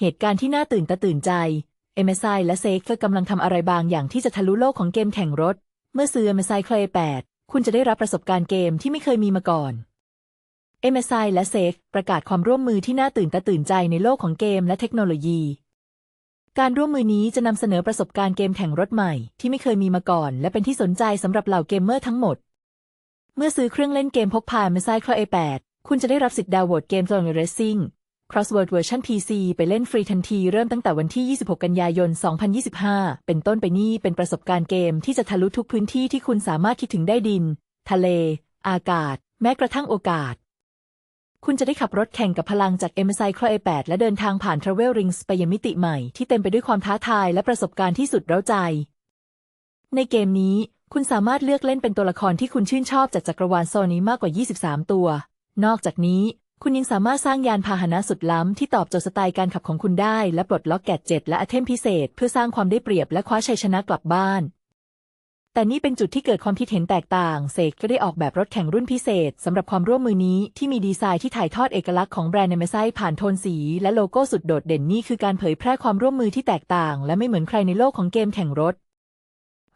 เหตุการณ์ที่น่าตื่นตาตื่นใจเอเมซายและเซกกำลังทำอะไรบางอย่างที่จะทะลุโลกของเกมแข่งรถ เมื่อซื้อเอเมซายเคลย์8คุณจะได้รับประสบการณ์เกมที่ไม่เคยมีมาก่อนเอเมซายและเซกประกาศความร่วมมือที่น่าตื่นตาตื่นใจในโลกของเกมและเทคโนโลยี การร่วมมือนี้จะนำเสนอประสบการณ์เกมแข่งรถใหม่ที่ไม่เคยมีมาก่อน และเป็นที่สนใจสำหรับเหล่าเกมเมอร์ทั้งหมด เมื่อซื้อเครื่องเล่นเกมพกพาเมซายเคลย์8คุณจะได้รับสิทธิ์ดาวน์โหลดเกม t h r o n e Racing Crossword เวอร์ชัน PC ไปเล่นฟรีทันทีเริ่มตั้งแต่วันที่ 26 กันยายน 2025 เป็นต้นไปนี่เป็นประสบการณ์เกมที่จะทะลุทุกพื้นที่ที่คุณสามารถคิดถึงได้ดิน ทะเล อากาศ แม้กระทั่งโอกาส คุณจะได้ขับรถแข่งกับพลังจาก MSI c r o 8และเดินทางผ่าน Travel Rings ไปยังมิติใหม่ที่เต็มไปด้วยความท้าทายและประสบการณ์ที่สุดเร้าใจ ในเกมนี้คุณสามารถเลือกเล่นเป็นตัวละครที่คุณชื่นชอบจากจักรวาลโซนี้มากกว่า 23 ตัว นอกจากนี้ คุณยังสามารถสร้างยานพาหนะสุดล้ำที่ตอบโจทย์สไตล์การขับของคุณได้ และปลดล็อกแกดเจ็ตและอเทมพิเศษ เพื่อสร้างความได้เปรียบและคว้าชัยชนะกลับบ้าน แต่นี่เป็นจุดที่เกิดความคิดเห็นแตกต่างเซกก็ได้ออกแบบรถแข่งรุ่นพิเศษสำหรับความร่วมมือนี้ที่มีดีไซน์ที่ถ่ายทอดเอกลักษณ์ของแบรนด์เนมไซผ่านโทนสี และโลโก้สุดโดดเด่นนี่คือการเผยแพร่ความร่วมมือที่แตกต่าง และไม่เหมือนใครในโลกของเกมแข่งรถ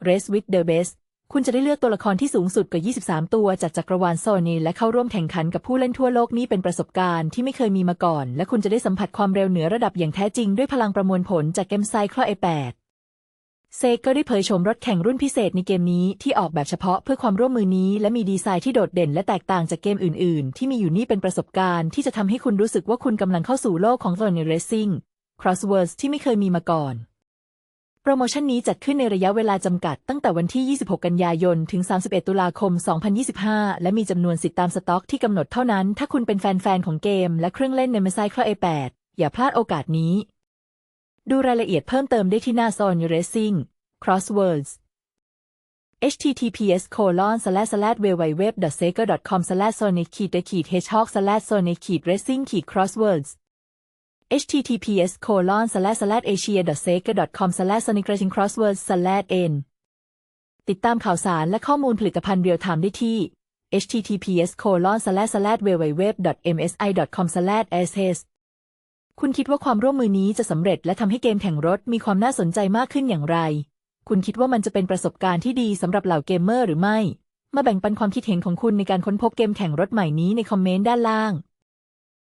Race with the Best คุณจะได้เลือกตัวละครที่สูงสุดกว่า 23 ตัวจากจักรวาลโซนีและเข้าร่วมแข่งขันกับผู้เล่นทั่วโลกนี้เป็นประสบการณ์ที่ไม่เคยมีมาก่อน และคุณจะได้สัมผัสความเร็วเหนือระดับอย่างแท้จริงด้วยพลังประมวลผลจากเกมไซคลอ A8 เซกก็ได้เผยโฉมรถแข่งรุ่นพิเศษในเกมนี้ที่ออกแบบเฉพาะเพื่อความร่วมมือนี้ และมีดีไซน์ที่โดดเด่นและแตกต่างจากเกมอื่น ๆ ที่มีอยู่นี่เป็นประสบการณ์ที่จะทำให้คุณรู้สึกว่าคุณกำลังเข้าสู่โลกของ t h r o n e Racing Crosswords ที่ไม่เคยมีมาก่อน โปรโมชั่นนี้จัดขึ้นในระยะเวลาจำกัดตั้งแต่วันที่ 26 กันยายน ถึง 31 ตุลาคม 2025 และมีจำนวนสิทธิ์ตามสต็อกที่กำหนดเท่านั้น ถ้าคุณเป็นแฟน ๆ ของเกม และเครื่องเล่นใน m e s i c l e A8 อย่าพลาดโอกาสนี้ ดูรายละเอียดเพิ่มเติมได้ที่หน้า Zone Racing Crosswords https colon slash slash www.sega.com slash sonic h e d h o g slash sonic racing crosswords https colon slash slash asia sega com slash sonic racing crosswords slash n ติดตามข่าวสารและข้อมูลผลิตภัณฑ์เรียลไทม์ได้ที่ https colon slash slash www msi com slash ss คุณคิดว่าความร่วมมือนี้จะสำเร็จและทำให้เกมแข่งรถมีความน่าสนใจมากขึ้นอย่างไร คุณคิดว่ามันจะเป็นประสบการณ์ที่ดีสำหรับเหล่าเกมเมอร์หรือไม่ มาแบ่งปันความคิดเห็นของคุณในการค้นพบเกมแข่งรถใหม่นี้ในคอมเมนต์ด้านล่าง